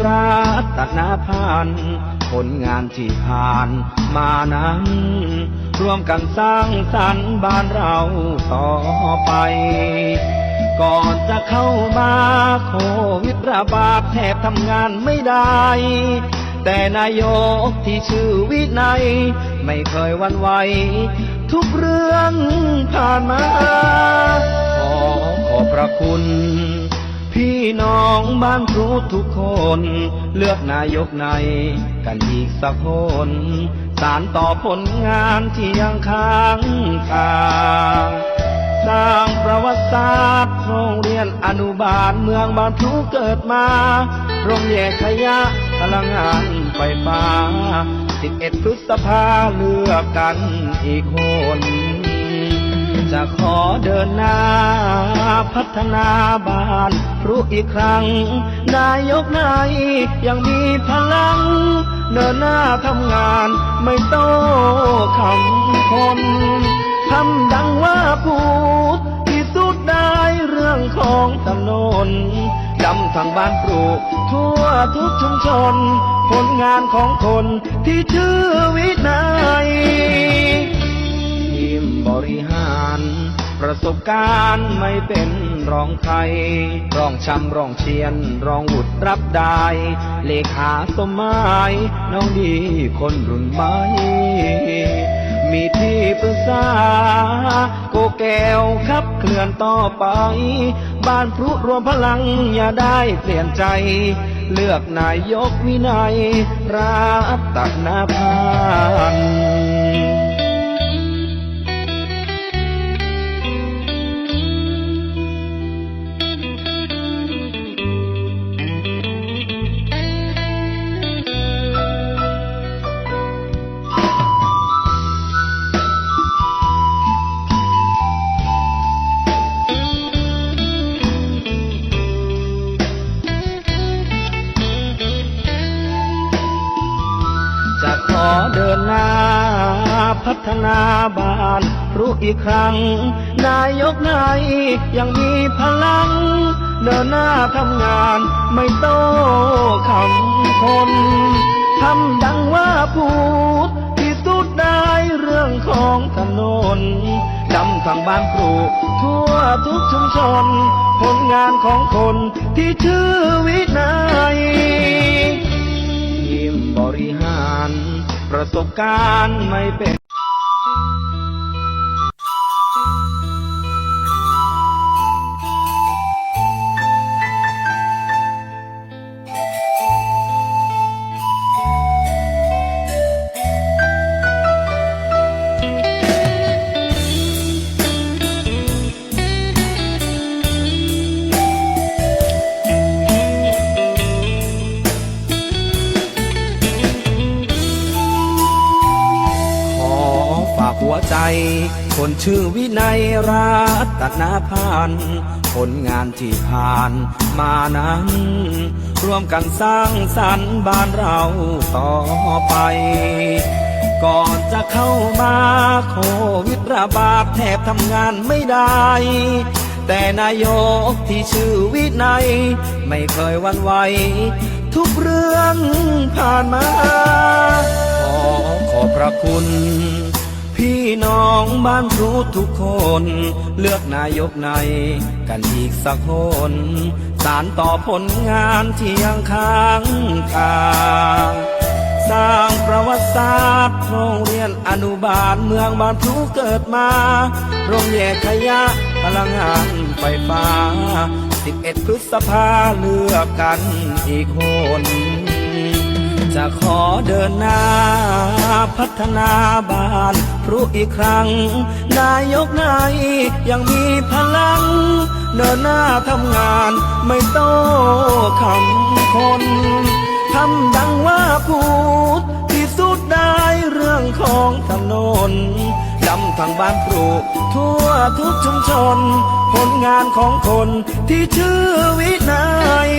คนชื่อวินัยรัตนาพานผลงานที่ผ่านมานั้น ร่วมกันสร้างสรรค์บ้านเราต่อไป ก่อนจะเข้ามาโควิดระบาดแทบทำงานไม่ได้ แต่นายกที่ชื่อวินัย ไม่เคยวันไหวทุกเรื่องผ่านมา ขอขอบพระคุณ พี่น้องบ้านพรุทุกคน เลือกนายกใน กันอีกสักคนสารต่อผลงานที่ยังค้างคาสร้างประวัติศาสตร์โรงเรียนอนุบาลเมืองบางพลูเกิดมา โรงแยกขยะพลังงานไฟฟ้า 11 พฤษภาเลือกกันอีกคน จะขอเดินหน้า พัฒนาบ้านพรุอีกครั้ง นายกนายยังมีพลัง เดินหน้าทำงานไม่โต้คำคนทำดังว่าพูดที่สุดได้เรื่องของถนนดำทางบ้านปลูกทั่วทุกชุมชน ผลงานของคนที่ชื่อวินัย บริหาร ประสบการณ์ไม่เป็นรองใคร รองช้ำรองเชียน รองวุดรับได้ เลขาสมหมายน้องดีคนรุ่นใหม่มีที่ปรึกษาโกแก้วขับเคลื่อนต่อไป บ้านพรุรวมพลังอย่าได้เปลี่ยนใจ เลือกนายกวินัย รัตนาพาน อีกครั้ง นายกนายยังมีพลัง เดินหน้าทำงานไม่โต้คำคนทำดังว่าพูดที่สุดได้เรื่องของถนนดำทางบ้านปลูทั่วทุกชุมชน ผลงานของคนที่ชื่อวินัยทีมบริหาร ประสบการณ์ไม่เป็น คนชื่อวินัยรัตนาพานผลงานที่ผ่านมานั้น ร่วมกันสร้างสรรค์บ้านเราต่อไป ก่อนจะเข้ามาโควิดระบาดแทบทำงานไม่ได้ แต่นายกที่ชื่อวินัย ไม่เคยวันไหวทุกเรื่องผ่านมา ขอขอบพระคุณ พี่น้องบ้านพรุทุกคน เลือกนายกในกันอีกสักคนสารต่อผลงานที่ยังค้างคาสร้างประวัติศาสตร์โรงเรียนอนุบาลเมืองบ้านพลูเกิดมา โรงแยกขยะพลังงานไฟฟ้า 11 พฤษภาเลือกกันอีกคน จะขอเดินหน้า พัฒนาบ้านพรุอีกครั้ง นายกนายยังมีพลัง เดินหน้าทำงานไม่โต้คำคนทำดังว่าพูดที่สุดได้เรื่องของถนนดำทางบ้านปลูกทั่วทุกชุมชน ผลงานของคนที่ชื่อวินัย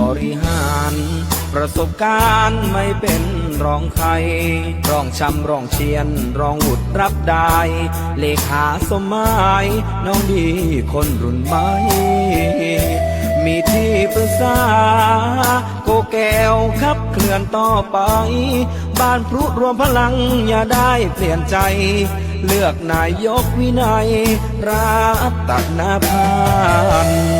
บริหาร ประสบการณ์ไม่เป็นรองใคร รองช้ำรองเชียน รองวุดรับได้ เลขาสมหมายน้องดีคนรุ่นใหม่มีที่ปรึกษา โกแก้วขับเคลื่อนต่อไป บ้านพรุรวมพลังอย่าได้เปลี่ยนใจ เลือกนายกวินัยรัตนาพัน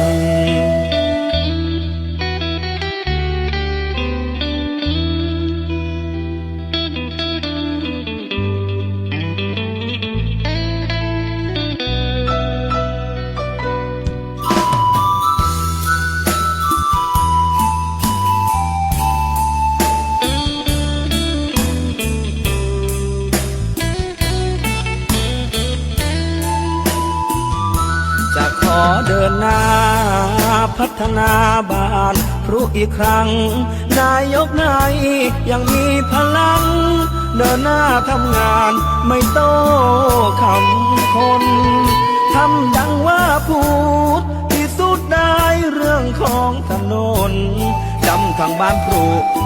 ฒนาบ้านพรุอีกครั้ง นายกนายยังมีพลัง เดินหน้าทำงานไม่โต้คำคนทำดังว่าพูดที่สุดได้เรื่องของถนนจำทางบ้านปลู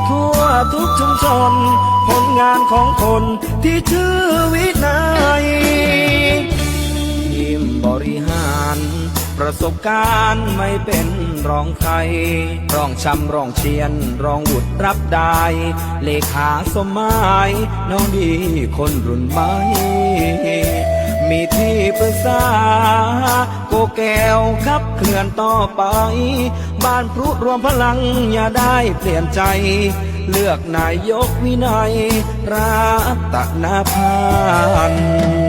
ทั่วทุกชุมชน ผลงานของคนที่ชื่อวินัยทีมบริหาร ประสบการณ์ไม่เป็นรองใคร รองช้ำรองเชียน รองวุฒรับได้ เลขาสมหมายน้องดีคนรุ่นใหม่มีที่ปรึกษาโกแก้วขับเคลื่อนต่อไป บ้านพรุรวมพลังอย่าได้เปลี่ยนใจ เลือกนายกวินัยรัตนาพันธ์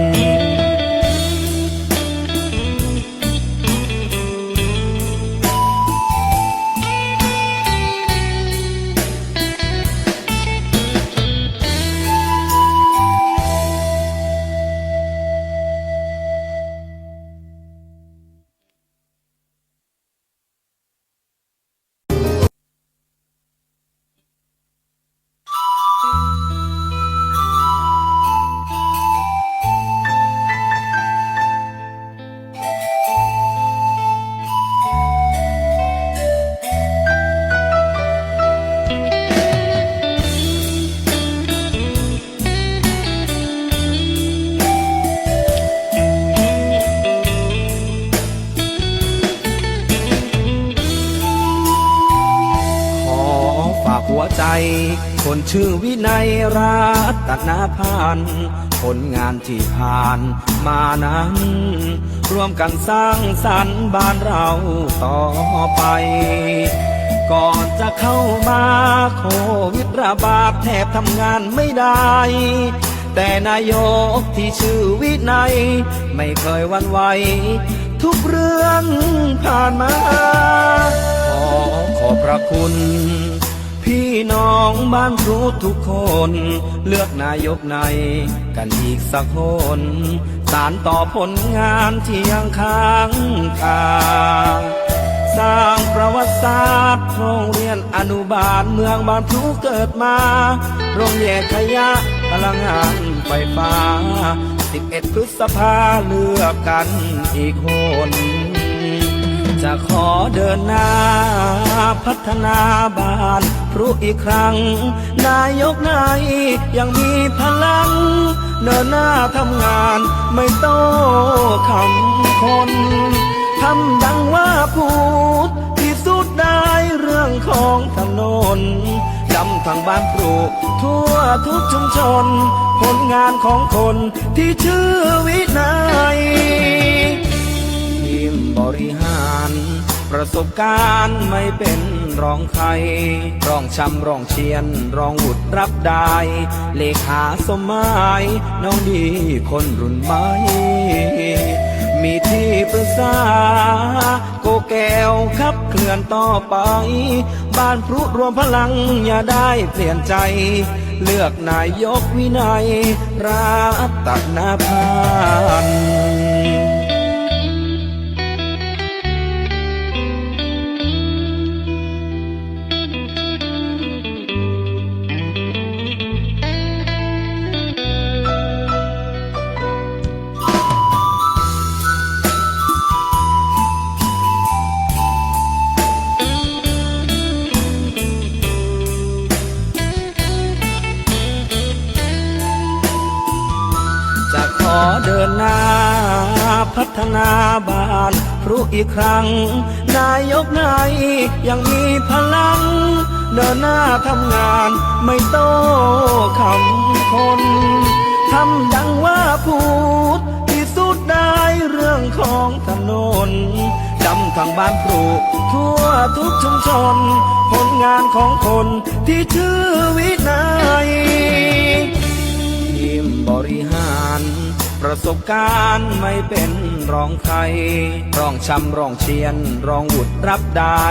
ใจ คนชื่อวินัยรัตนพันธ์ผลงานที่ผ่านมานั้น ร่วมกันสร้างสรรค์บ้านเราต่อไป ก่อนจะเข้ามาโควิดระบาดแทบทำงานไม่ได้แต่นายกที่ชื่อวินัย ไม่เคยวันไหว ทุกเรื่องผ่านมา ขอขอบพระคุณ พี่น้องบ้านครูทุกคน เลือกนายกในกันอีกสักคน สารต่อผลงานที่ยังค้างคาสร้างประวัติศาสตร์โรงเรียนอนุบาลเมืองบ้านพลูเกิดมา โรงแยกขยะพลังงานไฟฟ้า 11 พฤษภาเลือกกันอีกคน จะขอเดินหน้าพัฒนาบ้าน รุอีกครั้ง นายกนายยังมีพลัง เดินหน้าทำงานไม่โต้คำคนทำดังว่าพูดที่สุดได้เรื่องของถนนจำทางบ้านปลูกทั่วทุกชุมชน ผลงานของคนที่ชื่อวินัย มบริหาร ประสบการณ์ไม่เป็นรองใคร รองช้ำรองเชียน รองวุฒรับได้ เลขาสมหมายน้องดีคนรุ่นใหม่มีที่ปรึกษาโกแก้วขับเคลื่อนต่อไป บ้านพรุรวมพลังอย่าได้เปลี่ยนใจ เลือกนายกวินัยรัตนพันธ์ เดินหน้า พัฒนาบ้านพรุอีกครั้ง นายกนายยังมีพลัง เดินหน้าทำงานไม่โต้คำคนทำดังว่าพูดที่สุดได้เรื่องของถนนจำทางบ้านปลูกทั่วทุกชุมชน ผลงานของคนที่ชื่อวินัยทีมบริหาร ประสบการณ์ไม่เป็นรองใคร รองชำรองเชียน รองวุฒรับได้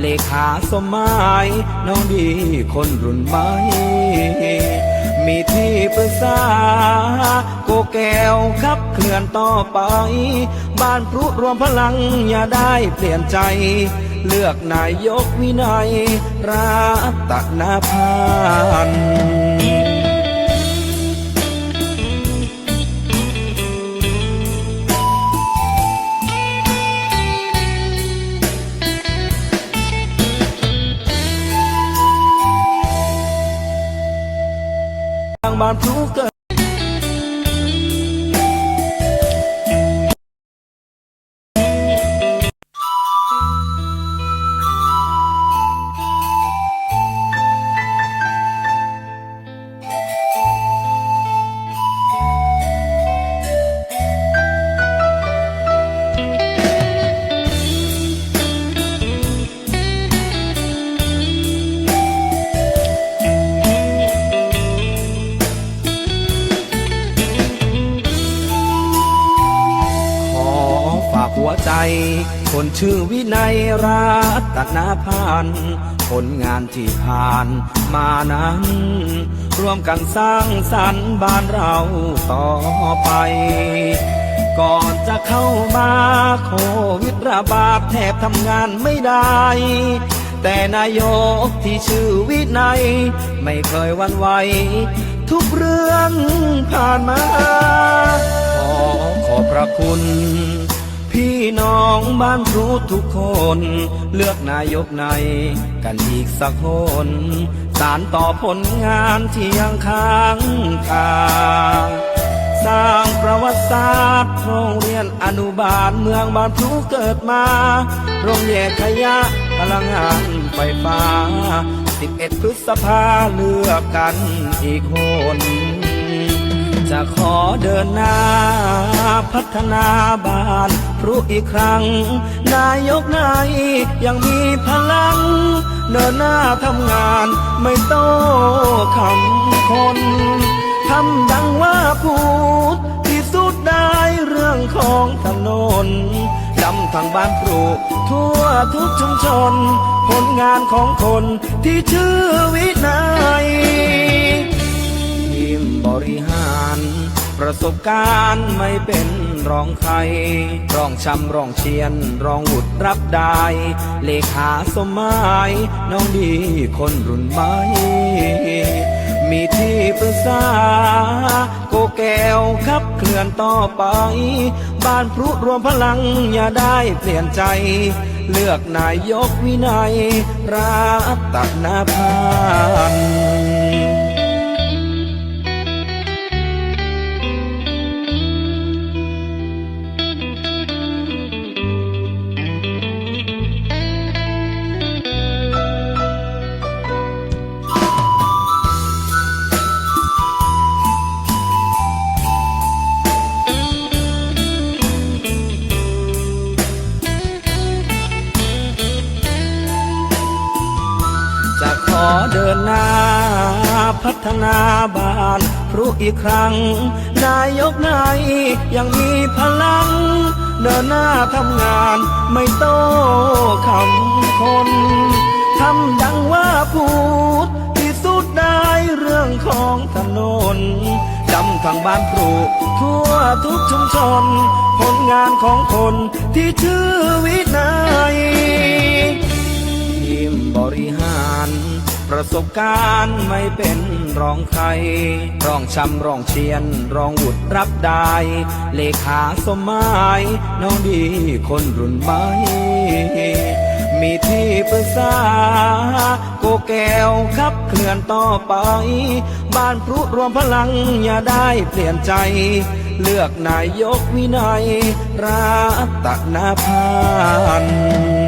เลขาสมหมายน้องดีคนรุ่นใหม่มีที่ปรึกษาโกแก้วขับเคลื่อนต่อไป บ้านพรุรวมพลังอย่าได้เปลี่ยนใจ เลือกนายกวินัยรัตนพันธ์ ชื่อวินัยรัตนพันธ์ผลงานที่ผ่านมานั้น ร่วมกันสร้างสรรค์บ้านเราต่อไป ก่อนจะเข้ามาโควิดระบาดแทบทำงานไม่ได้ แต่นายกที่ชื่อวินัย ไม่เคยวันไหวทุกเรื่องผ่านมา ขอขอบพระคุณ พี่น้องบ้านพรุทุกคน เลือกนายกใน กันอีกสักคน สารต่อผลงานที่ยังค้างคาสร้างประวัติศาสตร์โรงเรียนอนุบาลเมืองบ้านพลุเกิดมา โรงแยกขยะพลังงานไฟฟ้า 11 พฤษภาเลือกกันอีกคน จะขอเดินหน้า พัฒนาบ้านพรุอีกครั้ง นายกนายยังมีพลัง เดินหน้าทำงานไม่โต้คำคนทำดังว่าพูดที่สุดได้เรื่องของถนนจำทางบ้านปลูกทั่วทุกชุมชน ผลงานของคนที่ชื่อวินัยทีมบริหาร ประสบการณ์ไม่เป็นรองใคร รองช้ำรองเชียน รองวุฒรับได้ เลขาสมหมายน้องดีคนรุ่นใหม่มีที่ปรึกษาโกแก้วขับเคลื่อนต่อไป บ้านพรุรวมพลังอย่าได้เปลี่ยนใจ เลือกนายกวินัย รัตนาพัน พัฒนาบ้านพรุอีกครั้ง นายกนายยังมีพลัง เดินหน้าทำงานไม่โต้คำคนทำดังว่าพูดที่สุดได้เรื่องของถนนจำทางบ้านปลูกทั่วทุกชุมชน ผลงานของคนที่ชื่อวินัยทีมบริหาร ประสบการณ์ไม่เป็นรองใคร รองช้ำรองเชียน รองวุฒรับได้ เลขาสมหมายน้องดีคนรุ่นใหม่มีที่ปรึกษาโกแก้วขับเคลื่อนต่อไป บ้านพรุรวมพลังอย่าได้เปลี่ยนใจ เลือกนายกวินัยรัตนาพาน